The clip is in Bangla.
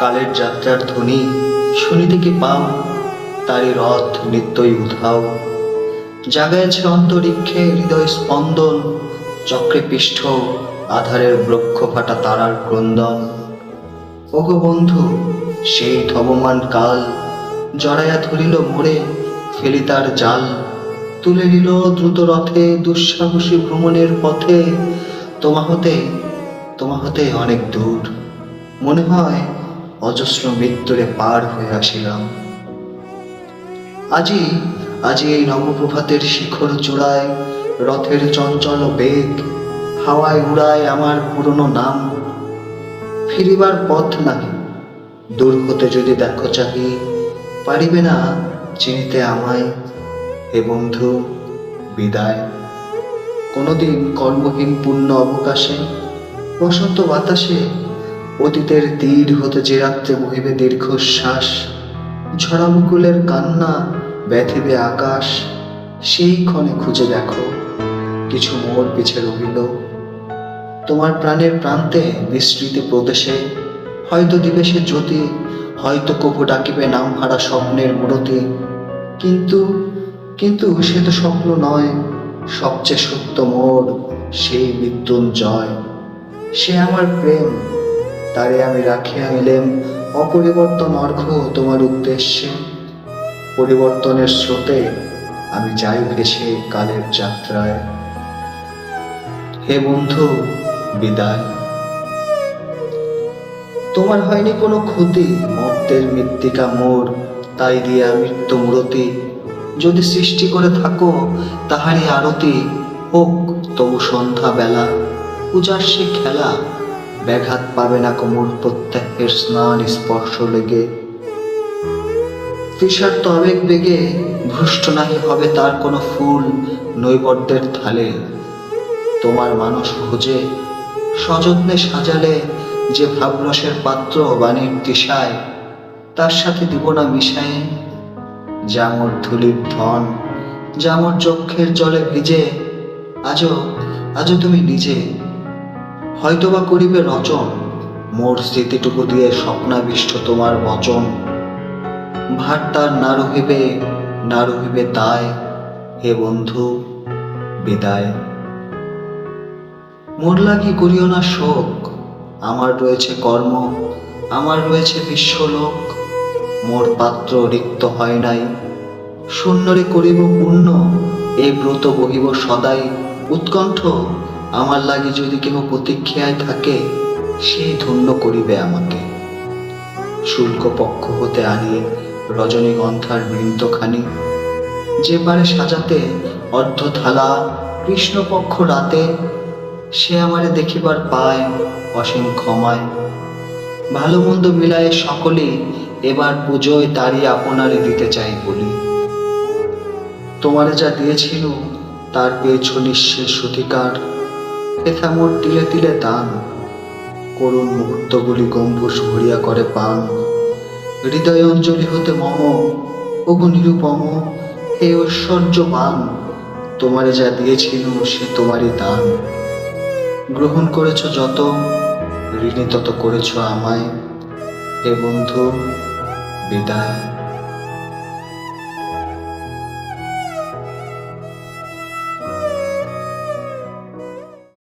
কালের যাত্রার ধ্বনি শুনিতে কি পাও, তারই রথ নিত্যই উধাও জাগাইছে অন্তরিক্ষে হৃদয় স্পন্দন, চক্রে পৃষ্ঠ আধারের বৃক্ষ ফাটা তারার ক্রন্দন। ওগো বন্ধু, সেই ধবমান কাল জড়াইয়া ধরিল মোড়ে, ফেলি তার জাল। তুলে নিল দ্রুত রথে দুঃসাহসী ভ্রমণের পথে। তোমা হতে তোমা হতে অনেক দূর। মনে হয় অজস্র মৃত্যুরে পার হয়ে আসিলাম। আজি আজি এই নবপ্রভাতের শিখর চূড়ায়, রথের চঞ্চল বেগ, হাওয়ায় উড়ায় আমার পুরনো নাম। ফিরিবার পথ নাহি, দূর হতে যদি দেখো চাহি, পারিবে না চিনিতে আমায়, হে বন্ধু, বিদায়। কোনোদিন কর্মহীন পূর্ণ অবকাশে, বসন্ত বাতাসে অতীতের তীর হতে যে রাত্রে বহিবে দীর্ঘশ্বাস ঝরা মুকুলের কান্না ব্যথিবে আকাশ, সেই ক্ষণে খুঁজে দেখো কিছু মোর পিছে রহিল। তোমার প্রাণের প্রান্তে বিস্তৃতি প্রদেশে, হয়তো দিবে সে জ্যোতি, হয়তো কভু ডাকিবে নাম হারা স্বপ্নের মূরতি। কিন্তু কিন্তু সে তো স্বপ্ন নয়, সবচেয়ে সত্য মোর সেই মৃত্যুঞ্জয়। সে আমার প্রেম তারে আমি রাখিয়া নিলেম। অপরিবর্তন অর্ঘ তোমার উদ্দেশ্যে। পরিবর্তনের স্রোতে আমি যাই ভেসে কালের যাত্রায়। হে বন্ধু, বিদায়। তোমার হয়নি কোনো ক্ষতি, মর্তের মৃত্তিকা মোর, তাই দিয়া মৃত্যু মূরতি। যদি সৃষ্টি করে থাকো, তাহারই আরতি হোক, তবু সন্ধ্যা বেলা পূজার সে খেলা ব্যাঘাত পাবে না কোমর প্রত্যেকের স্নান স্পর্শ লেগে। তৃষার্ত আবেগ বেগে ভ্রষ্ট নাহি হবে তার কোনো ফুল নৈবদ্যের থালে। তোমার মানুষ ভোজে সযত্নে সাজালে যে ভাবরসের পাত্র বাণীর দিশায় তার সাথে দিব না মিশায়ে। জামর ধুলির ধন, জামর চক্ষের জলে ভিজে, আজও আজও তুমি নিজে হয়তোবা করিবে রচন, মোর স্মৃতিটুকু দিয়ে স্বপ্নাবিষ্ট তোমার বচন। ভার না রহিবে না রহিবে তাই, হে বন্ধু, বিদায়। মোর লাগি করিও না শোক, আমার রয়েছে কর্ম, আমার রয়েছে বিশ্বলোক, মোর পাত্র রিক্ত হয় নাই। শূন্যরে করিব পূর্ণ এই ব্রত বহিব সদাই, উৎকণ্ঠ আমার লাগে যদি কেহ প্রতীক্ষায় থাকে সেই ধন্য করিবে আমাকে। শুল্ক পক্ষ হতে আনিয়ে রজনীগন্ধার বৃন্তখানি যে পারে সাজাতে অর্ধ থালা কৃষ্ণপক্ষ রাতে, সে আমারে দেখিবার পায় অসীম ক্ষমায়। ভালো মন্দ মিলায়ে সকলে এবার পুজোয় তারই আপনারে দিতে চাই বলি। তোমারে যা দিয়েছিল, তার পেয়েছ নিঃশেষ অধিকার। এথা মোর তিলে তিলে দান। করুণ মুহূর্তগুলি গম্ভুষ ভরিয়া করে পান। হৃদয় অঞ্জলি হতে মম ওগো নিরুপম, হে ঐশ্বর্যবান তোমারে যা দিয়েছিল সে তোমারই দান। গ্রহণ করেছ যত, ঋণী তত করেছ আমায়। হে বন্ধু, বিদায়।